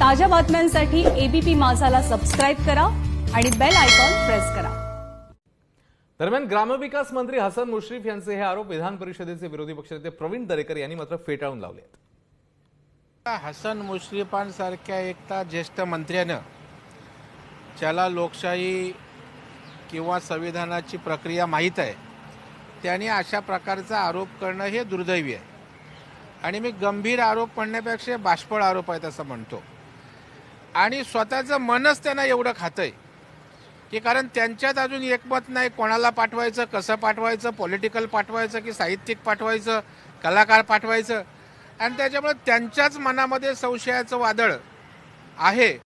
ताज्या बातम्यांसाठी ABP माझाला subscribe करा आणि बेल आयकॉन प्रेस करा. दरम्यान ग्रामविकास मंत्री हसन मुश्रीफ यांचे हे आरोप विधान परिषदेचे विरोधी पक्षनेते प्रवीण दरेकर यांनी मात्र फेटाळून लावले हसन मुश्रीफांसारख्या एकता ज्येष्ठ मंत्र्यानं ज्याला लोकशाही किंवा संविधानाची प्रक्रिया माहीत आहे त्याने अशा प्रकारचा आरोप करणं हे दुर्दैवी आहे. आणि मी गंभीर आरोप म्हणण्यापेक्षा बाष्पळ आरोप आहेत असं म्हणतो. आणि स्वतःचं मनच त्यांना एवढं खातंय. की कारण त्यांच्यात अजून एकमत नाही कोणाला पाठवायचं कसं पाठवायचं पॉलिटिकल पाठवायचं की साहित्यिक पाठवायचं कलाकार पाठवायचं. आणि त्याच्यामुळे त्यांच्याच मनामध्ये संशयाचं वादळ आहे.